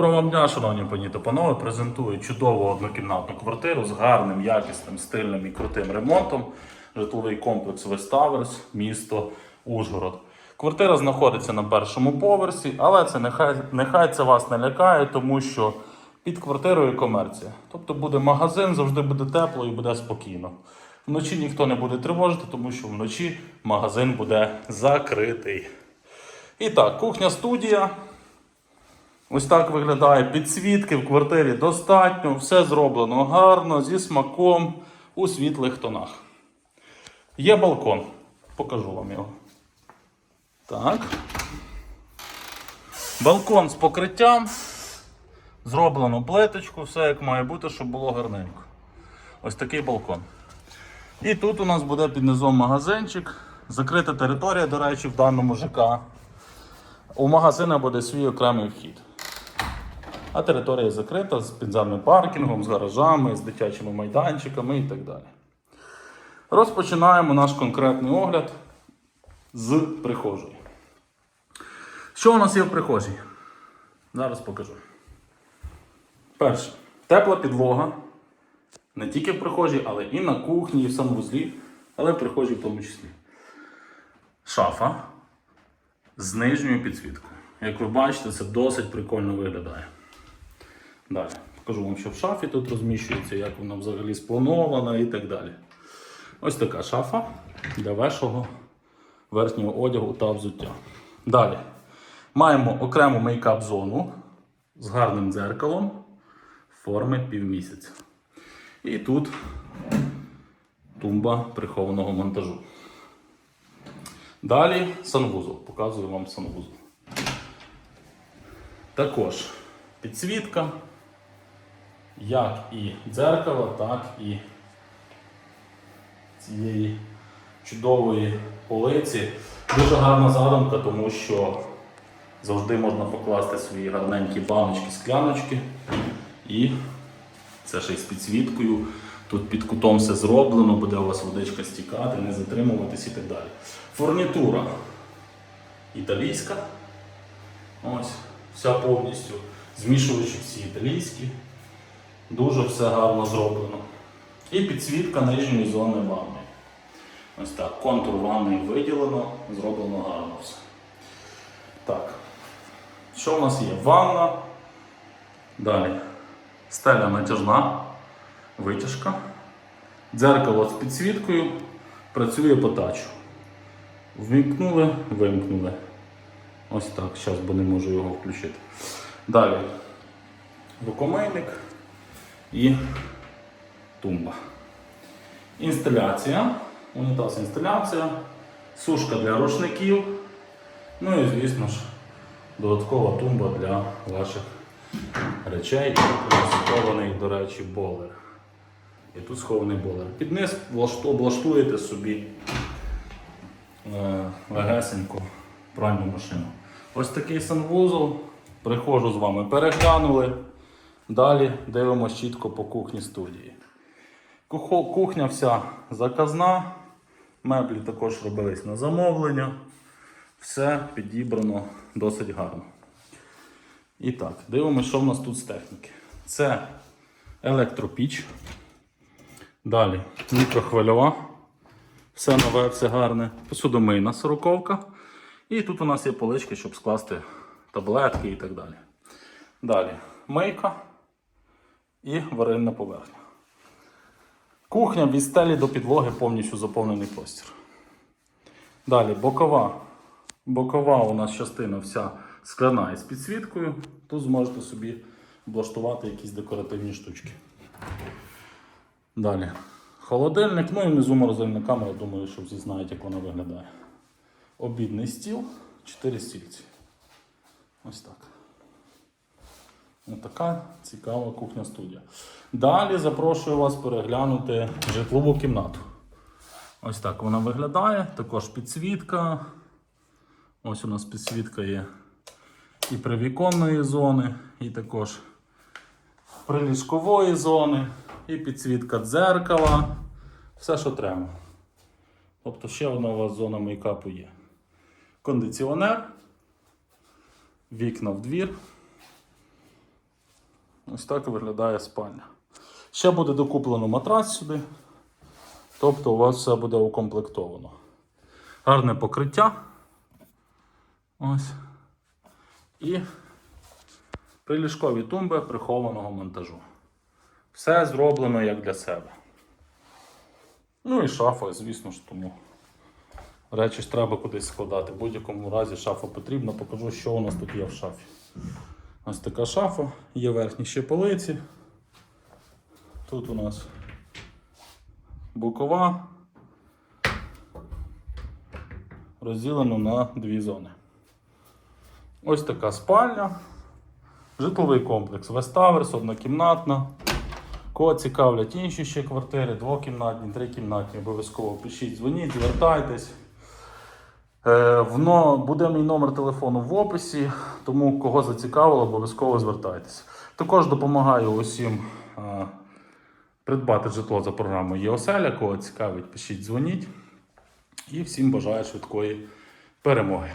Доброго вам дня, шановні пані та панове. Презентую чудову однокімнатну квартиру з гарним, якісним, стильним і крутим ремонтом. Житловий комплекс Веставерс, місто Ужгород. Квартира знаходиться на першому поверсі, але це нехай, нехай це вас не лякає, тому що під квартирою комерція. Тобто буде магазин, завжди буде тепло і буде спокійно. Вночі ніхто не буде тривожити, тому що вночі магазин буде закритий. І так, кухня студія. Ось так виглядає підсвітки в квартирі достатньо, все зроблено гарно, зі смаком у світлих тонах. Є балкон. Покажу вам його. Так. Балкон з покриттям. Зроблено плиточку, все як має бути, щоб було гарненько. Ось такий балкон. І тут у нас буде під низом магазинчик. Закрита територія, до речі, в даному ЖК. У магазина буде свій окремий вхід. А територія закрита з підземним паркінгом, з гаражами, з дитячими майданчиками і так далі. Розпочинаємо наш конкретний огляд з прихожої. Що у нас є в прихожій? Зараз покажу. Перше. Тепла підлога. Не тільки в прихожій, але і на кухні, і в санвузлі, але в прихожій в тому числі. Шафа з нижньою підсвіткою. Як ви бачите, це досить прикольно виглядає. Далі. Покажу вам, що в шафі тут розміщується, як вона взагалі спланована і так далі. Ось така шафа для вашого верхнього одягу та взуття. Далі. Маємо окрему мейкап-зону з гарним дзеркалом форми півмісяця. І тут тумба прихованого монтажу. Далі санвузол. Показую вам санвузол. Також підсвітка, як і дзеркало, так і цієї чудової полиці. Дуже гарна задумка, тому що завжди можна покласти свої гарненькі баночки, скляночки. І це ще й з підсвіткою. Тут під кутом все зроблено, буде у вас водичка стікати, не затримуватись і так далі. Фурнітура італійська. Ось, вся повністю змішуючи всі італійські. Дуже все гарно зроблено. І підсвітка нижньої зони ванни. Ось так, контур ванни виділено, зроблено гарно все. Так. Що у нас є? Ванна. Далі. Стеля натяжна, витяжка. Дзеркало з підсвіткою. Працює по тачу. Ввімкнули, вимкнули. Ось так, зараз, бо не можу його включити. Далі рукомийник і тумба. Інсталяція. Унітаз інсталяція, сушка для рушників. Ну і, звісно ж, додаткова тумба для ваших речей. Тут схований, до речі, болер. І тут схований болер. Під низ облаштуєте собі е, легесеньку пральну машину. Ось такий санвузол. Приходжу з вами, переглянули. Далі дивимося чітко по кухні студії. Кухня вся заказна. Меблі також робились на замовлення. Все підібрано досить гарно. І так, дивимося, що в нас тут з техніки. Це електропіч. Далі мікрохвильова. Все нове, все гарне. Посудомийна сороковка. І тут у нас є полички, щоб скласти таблетки і так далі. Далі мийка і варильна поверхня. Кухня від стелі до підлоги повністю заповнений простір. Далі бокова. Бокова у нас частина вся скляна із підсвіткою. Тут зможете собі облаштувати якісь декоративні штучки. Далі. Холодильник, ну і внизу морозильна камера, думаю, що всі знають, як вона виглядає. Обідний стіл, 4 стільці. Ось так. Ось така цікава кухня студія. Далі запрошую вас переглянути житлову кімнату. Ось так вона виглядає. Також підсвітка. Ось у нас підсвітка є і привіконної зони, і також приліжкової зони, і підсвітка дзеркала. Все, що треба. Тобто ще одна у вас зона мейкапу є. Кондиціонер, вікна в двір. Ось так виглядає спальня. Ще буде докуплено матрас сюди. Тобто у вас все буде укомплектовано. Гарне покриття. Ось. І приліжкові тумби прихованого монтажу. Все зроблено як для себе. Ну і шафа, звісно ж, тому речі ж треба кудись складати. В будь-якому разі шафа потрібна. Покажу, що у нас тут є в шафі. Ось така шафа, є верхні ще полиці. Тут у нас бокова. Розділено на дві зони. Ось така спальня. Житловий комплекс Веставерс, однокімнатна. Кого цікавлять інші ще квартири, двокімнатні, трикімнатні, обов'язково пишіть, дзвоніть, звертайтесь. Е, Воно буде мій номер телефону в описі, тому кого зацікавило, обов'язково звертайтеся. Також допомагаю усім е, придбати житло за програмою ЄОСЕЛЯ. Кого цікавить, пишіть, дзвоніть. І всім бажаю швидкої перемоги.